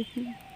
угу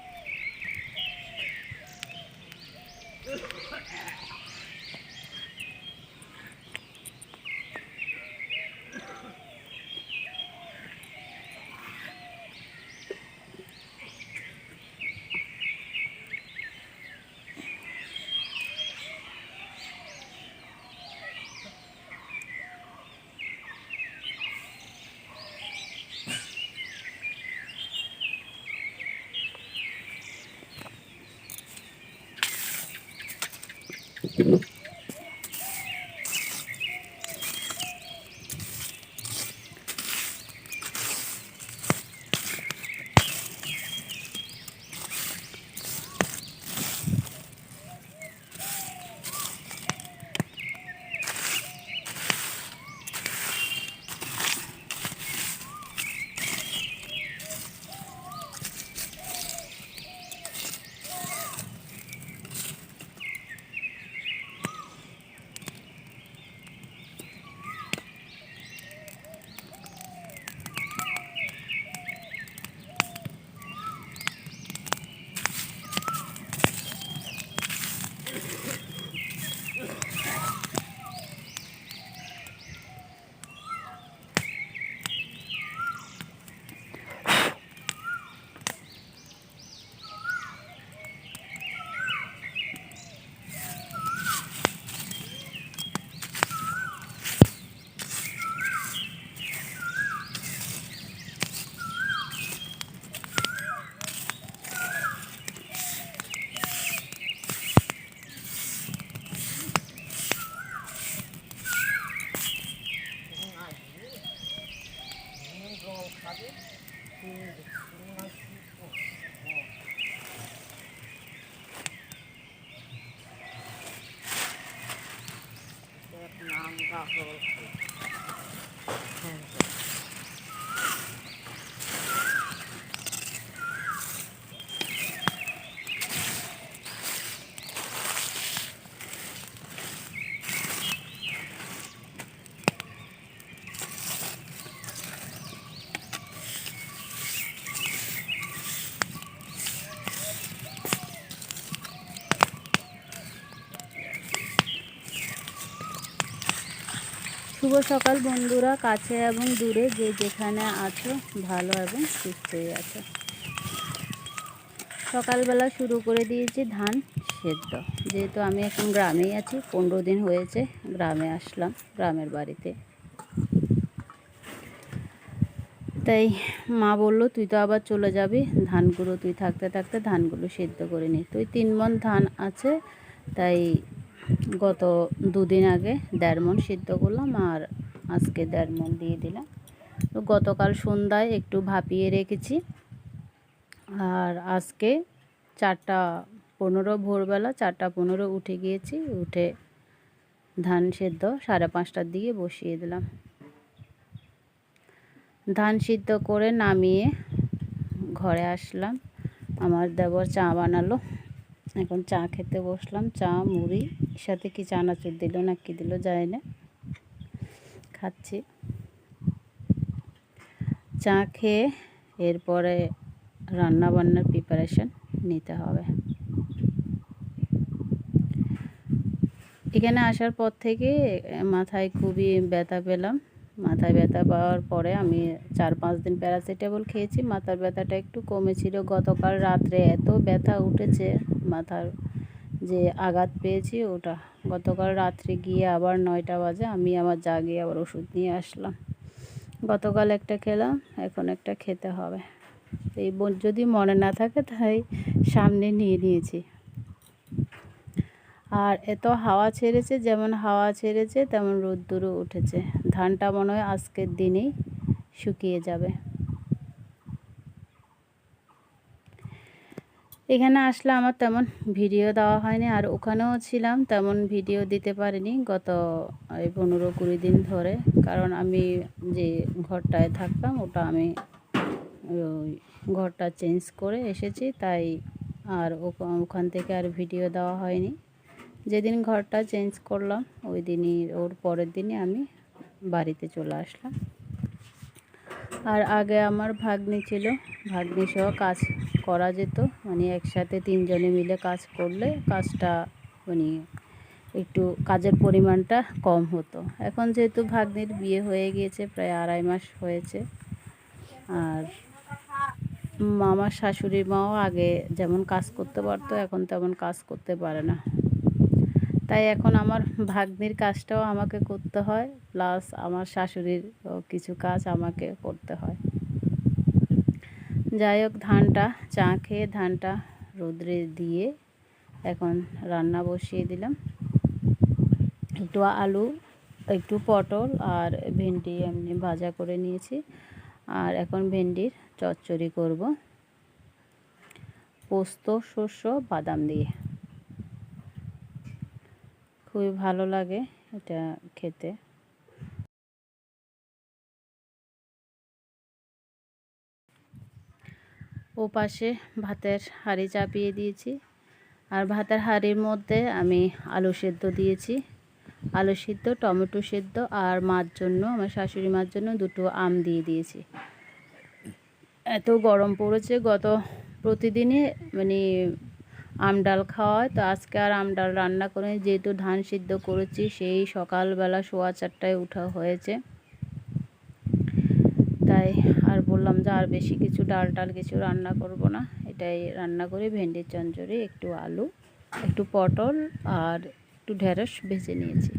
দেখি শুভ সকাল বন্ধুরা, কাছে এবং দূরে যে যেখানে আছো, ভালো এবং সুস্থই আছো। সকালবেলা শুরু করে দিয়েছি ধান সেদ্ধ। যেহেতু আমি এখন গ্রামেই আছি, পনেরো দিন হয়েছে গ্রামে আসলাম, গ্রামের বাড়িতে। তাই মা বলল, তুই তো আবার চলে যাবি, ধানগুলো তুই থাকতে থাকতে ধানগুলো সেদ্ধ করে নি। তুই তিন মন ধান আছে, তাই গত দুদিন আগে দেড় মন সিদ্ধ করলাম আর আজকে দেড় মন দিয়ে দিলাম। তো গতকাল সন্ধ্যায় একটু ভাপিয়ে রেখেছি। আর আজকে চারটা পনেরো, ভোরবেলা চারটা পনেরো উঠে গিয়েছি, উঠে ধান সেদ্ধ সাড়ে পাঁচটার দিকে বসিয়ে দিলাম। ধান সিদ্ধ করে নামিয়ে ঘরে আসলাম। আমার দেবর চা বানালো। এখন চা খেতে বসলাম, চা, মুড়ি সাথে কি চানাচুর দিল না কি দিল যায় না। খাচ্ছি। চা খেয়ে এরপরে রান্না বান্নার প্রিপারেশন নিতে হবে। এখানে আসার পর থেকে মাথায় খুবই ব্যথা পেলাম। মাথায় ব্যথা পাওয়ার পরে আমি চার পাঁচ দিন প্যারাসিটামল খেয়েছি। মাথার ব্যথাটা একটু কমেছিল। গতকাল রাত্রে এত ব্যথা উঠেছে। মাথার যে আঘাত পেয়েছি, ওটা গতকাল রাত্রে গিয়ে আবার নয়টা বাজে, আমি আমার যা গিয়ে আবার ওষুধ নিয়ে আসলাম। গতকাল একটা খেলাম, এখন একটা খেতে হবে। এই যদি মনে না থাকে তাই সামনে নিয়ে নিয়েছি। আর এত হাওয়া ছেড়েছে, যেমন হাওয়া ছেড়েছে, তেমন রোদ্দুরও উঠেছে। ধানটা মনে হয় আজকের দিনেই শুকিয়ে যাবে। এখানে আসলে আমার তেমন ভিডিও দেওয়া হয়নি, আর ওখানেও ছিলাম, তেমন ভিডিও দিতে পারিনি গত, এই পনেরো কুড়ি দিন ধরে। কারণ আমি যে ঘরটায় থাকতাম, ওটা আমি ওই ঘরটা চেঞ্জ করে এসেছি, তাই আর ওখান থেকে আর ভিডিও দেওয়া হয়নি। যেদিন ঘরটা চেঞ্জ করলাম, ওই দিনই, ওর পরের দিনই আমি বাড়িতে চলে আসলাম। আর আগে আমার ভাগ্নি ছিল। ভাগ্নি সহ কাজ করা যেত। মানে একসাথে তিনজনে মিলে কাজ করলে কাজটা মানে একটু কাজের পরিমাণটা কম হতো। এখন যেহেতু ভাগ্নির বিয়ে হয়ে গিয়েছে, প্রায় আড়াই মাস হয়েছে। আর মামার শাশুড়ি মাও আগে যেমন কাজ করতে পারতো, এখন তেমন কাজ করতে পারে না। তাই এখন আমার ভাগ্নির কাজটাও আমাকে করতে হয় প্লাস আমার শাশুড়ির কিছু কাজ আমাকে করতে হয়। যাই হোক, ধানটা চা খেয়ে, ধানটা রোদ্রে দিয়ে এখন রান্না বসিয়ে দিলাম। একটু আলু, একটু পটল আর ভেন্ডি এমনি ভাজা করে নিয়েছি। আর এখন ভেন্ডির চচ্চড়ি করব। পোস্ত শস্য বাদাম দিয়ে। খুবই ভালো লাগে এটা খেতে। ও পাশে ভাতের হাঁড়ি চাপিয়ে দিয়েছি। আর ভাতের হাঁড়ির মধ্যে আমি আলু সেদ্ধ দিয়েছি। আলু সিদ্ধ, টমেটো সেদ্ধ আর মার জন্য, আমার শাশুড়ি মার জন্য দুটো আম দিয়ে দিয়েছি। এত গরম পড়েছে, গত প্রতিদিনই মানে আম ডাল খাওয়া হয় তো আজকে আর আম ডাল রান্না করে যেহেতু ধান সিদ্ধ করেছি, সেই সকালবেলা সোয়া চারটায় উঠা হয়েছে। তাই আর বললাম যে আর বেশি কিছু ডাল টাল কিছু রান্না করব না। এটাই রান্না করে। ভেন্ডির চঞ্চড়ি একটু আলু, একটু পটল আর একটু ঢেঁড়স ভেজে নিয়েছি।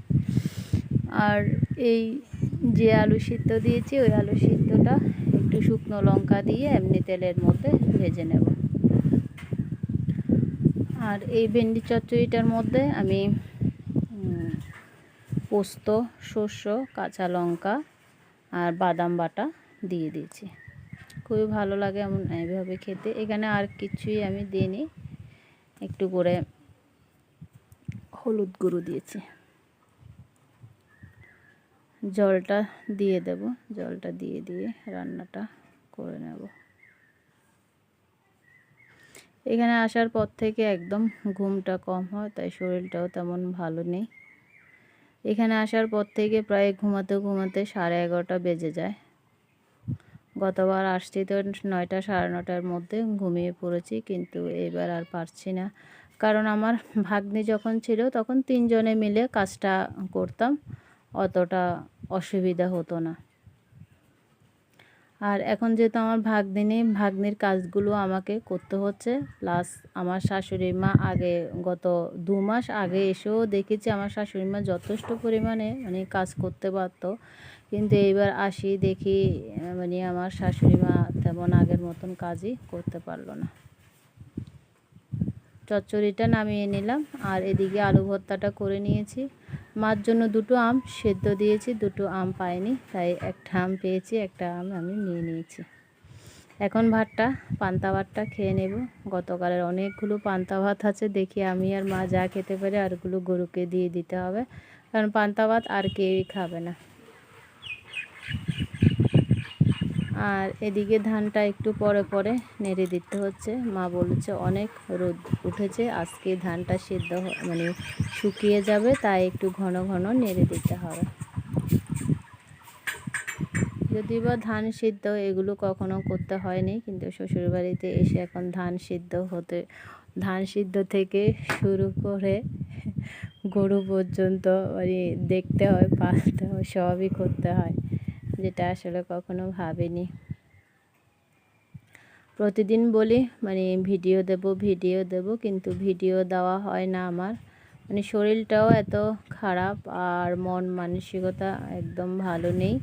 আর এই যে আলু সিদ্ধ দিয়েছি, ওই আলু সিদ্ধটা একটু শুকনো লঙ্কা দিয়ে এমনি তেলের মধ্যে ভেজে নেব। আর এই ভেন্ডি চচ্চড়িটার মধ্যে আমি পোস্ত শস্য কাঁচা লঙ্কা আর বাদাম বাটা দিয়ে দিয়েছি। খুবই ভালো লাগে এমন এইভাবে খেতে। এখানে আর কিছুই আমি দিইনি। একটু করে হলুদ গুঁড়ো দিয়েছি। জলটা দিয়ে দেব। জলটা দিয়ে দিয়ে রান্নাটা করে নেব। এখানে আসার পর থেকে একদম ঘুমটা কম হয়, তাই শরীরটাও তেমন ভালো নেই। এখানে আসার পর থেকে প্রায় ঘুমাতে ঘুমাতে সাড়ে এগারোটা বেজে যায়। গতবার আসছি তো নয়টা সাড়ে নটার মধ্যে ঘুমিয়ে পড়েছি, কিন্তু এবার আর পারছি না। কারণ আমার ভাগ্নি যখন ছিল তখন তিনজনে মিলে কাজটা করতাম, অতটা অসুবিধা হতো না। আর এখন যেহেতু আমার ভাগ্নি ভাগ্নির কাজগুলো আমাকে করতে হচ্ছে। প্লাস আমার শাশুড়ি মা আগে গত দু মাস আগে এসেও দেখেছি আমার শাশুড়ি মা যথেষ্ট পরিমাণে মানে কাজ করতে পারত। কিন্তু এইবার আসি দেখি মানে আমার শাশুড়ি মা তেমন আগের মতন কাজই করতে পারল না। চচ্চড়িটা নামিয়ে নিলাম আর এদিকে আলু ভর্তাটা করে নিয়েছি। মার জন্য দুটো আম, সেদ্ধ দিয়েছি, দুটো আম পাইনি, তাই একটা আম পেয়েছি, একটা আম আমি নিয়ে নিয়েছি। এখন ভাতটা, পান্তা ভাতটা খেয়ে নেব। গতকালের অনেকগুলো পান্তা ভাত আছে, দেখি আমি আর মা যা খেতে পারি আরগুলো গরুকে দিয়ে দিতে হবে। কারণ পান্তা ভাত আর কেউই খাবে না। আর এদিকে ধানটা একটু পরে পরে নেড়ে দিতে হচ্ছে। মা বলেছে, অনেক রোদ উঠেছে, আজকে ধানটা সিদ্ধ মানে শুকিয়ে যাবে, তাই একটু ঘন ঘন নেড়ে দিতে হবে। যদি বা ধান সিদ্ধ এগুলো কখনো করতে হয়নি, কিন্তু শ্বশুরবাড়িতে এসে এখন ধান সিদ্ধ হতে, ধান সিদ্ধ থেকে শুরু করে গরু পর্যন্ত মানে দেখতে হয়, পালতে হয়, সবই করতে হয়। যেটা আসলে কখনো ভাবিনি। প্রতিদিন বলি মানে ভিডিও দেব ভিডিও দেব, কিন্তু ভিডিও দেওয়া হয় না আমার। মানে শরীরটাও এত খারাপ আর মন মানসিকতা একদম ভালো নেই।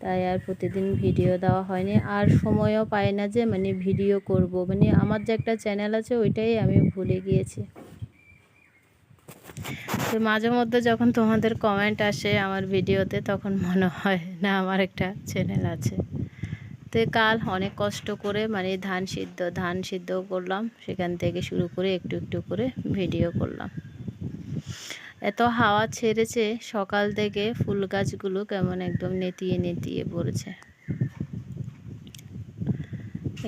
তাই আর প্রতিদিন ভিডিও দেওয়া হয়নি। আর সময়ও পাই না যে মানে ভিডিও করব। মানে আমার যে একটা চ্যানেল আছে, ওইটাই আমি ভুলে গিয়েছি। তো মাঝে মধ্যে যখন তোমাদের কমেন্ট আসে আমার ভিডিওতে তখন মনে হয়, না, আমার একটা চ্যানেল আছে। তো কাল অনেক কষ্ট করে মানে ধান সিদ্ধ ধান সিদ্ধ করলাম। সেখান থেকে শুরু করে একটু একটু করে ভিডিও করলাম। এত হাওয়া ছেড়েছে, সকাল থেকে ফুল গাছগুলো কেমন একদম নেতিয়ে নেতিয়ে পড়েছে।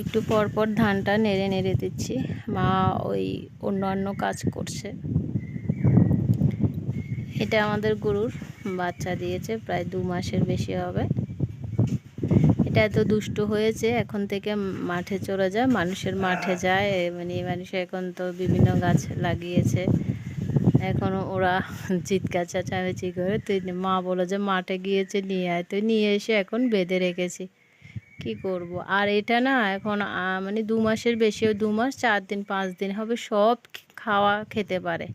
একটু পরপর ধানটা নেড়ে নেড়ে দিচ্ছি। মা ওই অন্যান্য কাজ করছে। এটা আমাদের গরুর বাচ্চা দিয়েছে, প্রায় দু মাসের বেশি হবে। এটা এত দুষ্ট হয়েছে, এখন থেকে মাঠে চলে যায়, মানুষের মাঠে যায় মানে মানুষ এখন তো বিভিন্ন গাছ লাগিয়েছে। এখন ওরা চিৎকার চাচামেচি করে তুই মা বলে যে মাঠে গিয়েছে, নিয়ে আয়। তুই নিয়ে এসে এখন বেঁধে রেখেছি। কি করব? আর এটা না এখন মানে দু মাসের বেশিও দু মাস, চার দিন, পাঁচ দিন হবে, সব খাওয়া খেতে পারে।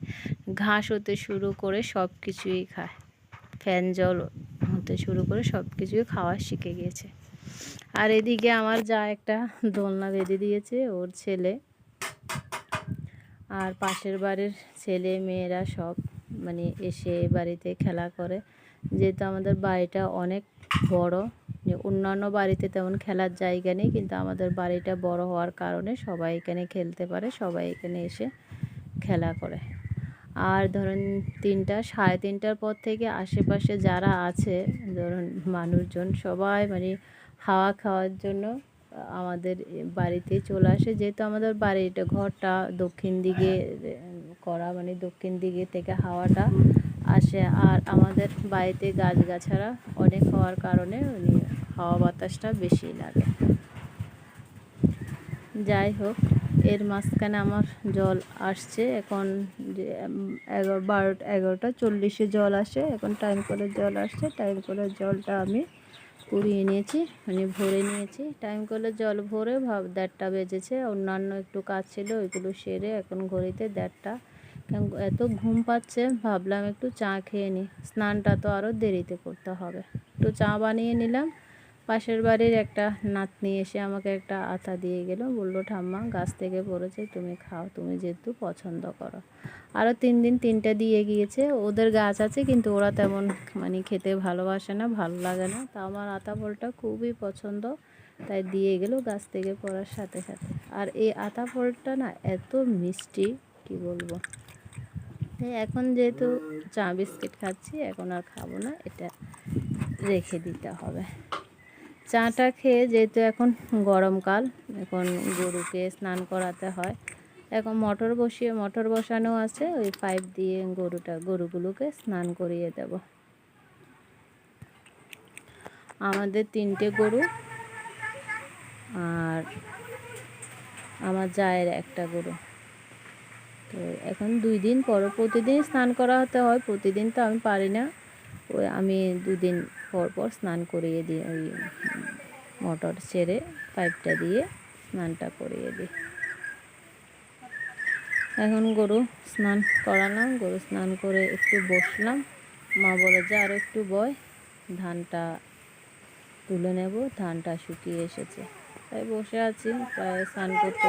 ঘাস হতে শুরু করে সব কিছুই খায়। ফ্যান জল হতে শুরু করে সব কিছুই খাওয়া শিখে গিয়েছে। আর এদিকে আমার যা একটা দোলনা বেঁধে দিয়েছে ওর ছেলে আর পাশের বাড়ির ছেলে মেয়েরা সব মানে এসে বাড়িতে খেলা করে। যেহেতু আমাদের বাড়িটা অনেক বড়, যে অন্যান্য বাড়িতে তেমন খেলার জায়গা নেই, কিন্তু আমাদের বাড়িটা বড় হওয়ার কারণে সবাই এখানে খেলতে পারে, সবাই এখানে এসে খেলা করে। আর ধরুন তিনটা, সাড়ে তিনটার পর থেকে আশেপাশে যারা আছে, ধরুন মানুষজন সবাই মানে হাওয়া খাওয়ার জন্য আমাদের বাড়িতে চলে আসে। যেহেতু আমাদের বাড়িটা ঘরটা দক্ষিণ দিকে, করা মানে দক্ষিণ দিকে থেকে হাওয়াটা আসে। আর আমাদের বাড়িতে গাছগাছারা অনেক হওয়ার কারণে মানে হাওয়া বাতাসটা বেশি লাগে। যাই হোক। এর মাঝখানে আমার জল আসছে। এখন যে এগারো বারোটা এগারোটা, চল্লিশে জল আসে। এখন টাইম করে জল আসছে। টাইম করে জলটা আমি পুড়িয়ে নিয়েছি মানে ভরে নিয়েছি। টাইম করে জল ভরে ভাব, দেড়টা বেজেছে। অন্যান্য একটু কাজ ছিল, ওইগুলো সেরে এখন ঘড়িতে দেড়টা। এত ঘুম পাচ্ছে, ভাবলাম একটু চা খেয়ে নিই স্নানটা তো আরও দেরিতে করতে হবে। একটু চা বানিয়ে নিলাম। পাশের বাড়ির একটা নাতনি এসে আমাকে একটা আতা দিয়ে গেল। বলল, ঠাম্মা, গাছ থেকে পড়েছে, তুমি খাও, তুমি যেহেতু পছন্দ করো। আরও তিন দিন তিনটা দিয়ে গিয়েছে। ওদের গাছ আছে, কিন্তু ওরা তেমন মানে খেতে ভালোবাসে না, ভালো লাগে না। তা আমার আতা ফলটা খুবই পছন্দ, তাই দিয়ে গেল গাছ থেকে পড়ার সাথে সাথে। আর এই আতা ফলটা না এত মিষ্টি, কি বলব? এখন যেহেতু চা বিস্কিট খাচ্ছি, এখন আর খাব না, এটা রেখে দিতে হবে। চাটা খেয়ে যেহেতু এখন গরমকাল, এখন গরুকে স্নান করাতে হয়। এখন মটর বসিয়ে, মটর বসানো আছে, ওই পাইপ দিয়ে গরুটা, গরুগুলোকে স্নান করিয়ে দেব। আমাদের তিনটে গরু আর আমার জায়ের একটা গরু। তো এখন দুই দিন পর প্রতিদিন স্নান করা হতে হয়, প্রতিদিন তো আমি পারি না। ওই আমি দুদিন পর পর স্নান করিয়ে দিই ওই মোটর ছেড়ে পাইপটা দিয়ে স্নানটা করিয়ে দিই। এখন গরু স্নান করালাম, গরু স্নান করে একটু বসলাম। মা বলে, যে আরও একটু বয়, ধানটা তুলে নেব, ধানটা শুকিয়ে এসেছে। তাই বসে আছি, প্রায় স্নান করতে